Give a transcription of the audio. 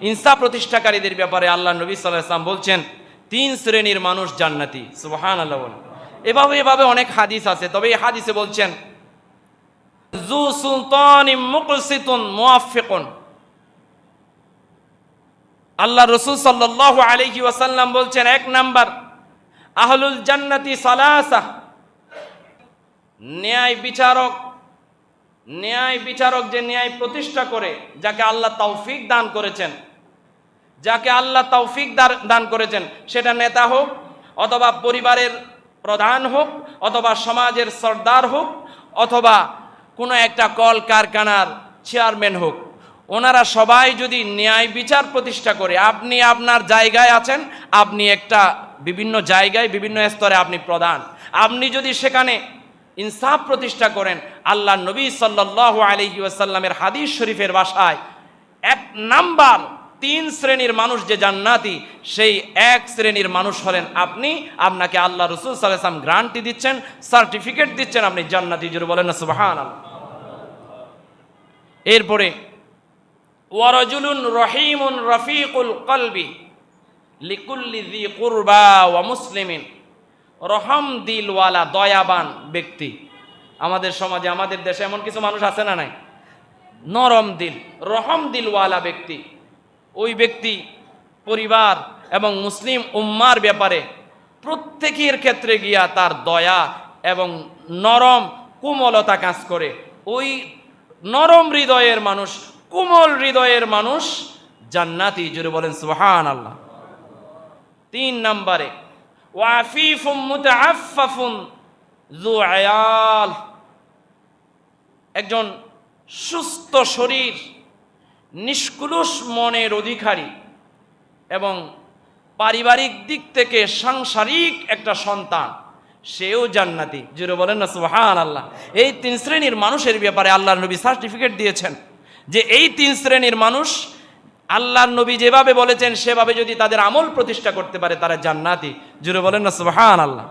ইনসাফ প্রতিষ্ঠাকারীদের ব্যাপারে আল্লাহ নবী সাল্লাহ বলছেন, তিন শ্রেণির মানুষ জান্নাতি। সুবহান আল্লাহ এভাবে এভাবে অনেক হাদিস আছে, তবে এই হাদিসে বলছেন, জু সুলতান মুকসিতুন মুআফিকুন আল্লাহ রসুল সাল্লাহ আলহি ওয়াসাল্লাম বলছেন, এক নাম্বার, আহলুল জান্নাতি সালাসা। ন্যায় বিচারক ন্যায় বিচারক যে ন্যায় প্রতিষ্ঠা করে, যাকে আল্লাহ তৌফিক দান করেছেন যাকে আল্লাহ তৌফিক দান করেছেন, সেটা নেতা হোক, অথবা পরিবারের প্রধান হোক, অথবা সমাজের সর্দার হোক, অথবা কোনো একটা কল কারখানার চেয়ারম্যান হোক, ওনারা সবাই যদি ন্যায় বিচার প্রতিষ্ঠা করে, আপনি আপনার জায়গায় আছেন, আপনি একটা বিভিন্ন জায়গায়, বিভিন্ন স্তরে আপনি প্রধান। আপনি যদি সেখানে ইনসাফ প্রতিষ্ঠা করেন, আল্লাহ নবী সাল্লাহ আলহি ওয়াসাল্লামের হাদিস শরীফের বাসায় এক নাম্বার তিন শ্রেণির মানুষ যে জান্নাতি, সেই এক শ্রেণির মানুষ হলেন আপনি। আপনাকে আল্লাহ রসুল সাল্লাম গ্রান্টি দিচ্ছেন, সার্টিফিকেট দিচ্ছেন, আপনি জান্নাতি জুড়ে বলেন না সুবাহান এরপরে ওয়ারজুলুন রহিমুন রফিকুল কলবি লিকুল্লি দি কুরবা ওয়া মুসলিমিন, রহম দিলওয়ালা, দয়াবান ব্যক্তি। আমাদের সমাজে, আমাদের দেশে এমন কিছু মানুষ আছে না নাই? নরম দিল, রহম দিলওয়ালা ব্যক্তি। ওই ব্যক্তি, পরিবার এবং মুসলিম উম্মার ব্যাপারে প্রত্যেকের ক্ষেত্রে গিয়া তার দয়া এবং নরম কোমলতা কাজ করে। ওই নরম হৃদয়ের মানুষ, কোমল হৃদয়ের মানুষ জান্নাতি জুড়ে বলেন সুহান আল্লাহ তিন নম্বরে একজন সুস্থ শরীর নিষ্কুলুষ মনের অধিকারী এবং পারিবারিক দিক থেকে সাংসারিক একটা সন্তান, সেও জান্নাতি। জুড়ে বলেন না সুহান আল্লাহ এই তিন শ্রেণির মানুষের ব্যাপারে আল্লাহ নবী সার্টিফিকেট দিয়েছেন যে এই তিন শ্রেণির মানুষ আল্লাহর নবী যেভাবে বলেছেন, সেভাবে যদি তাদের আমল প্রতিষ্ঠা করতে পারে, তারা জান্নাতি। জুড়ে বলেন না সুহান আল্লাহ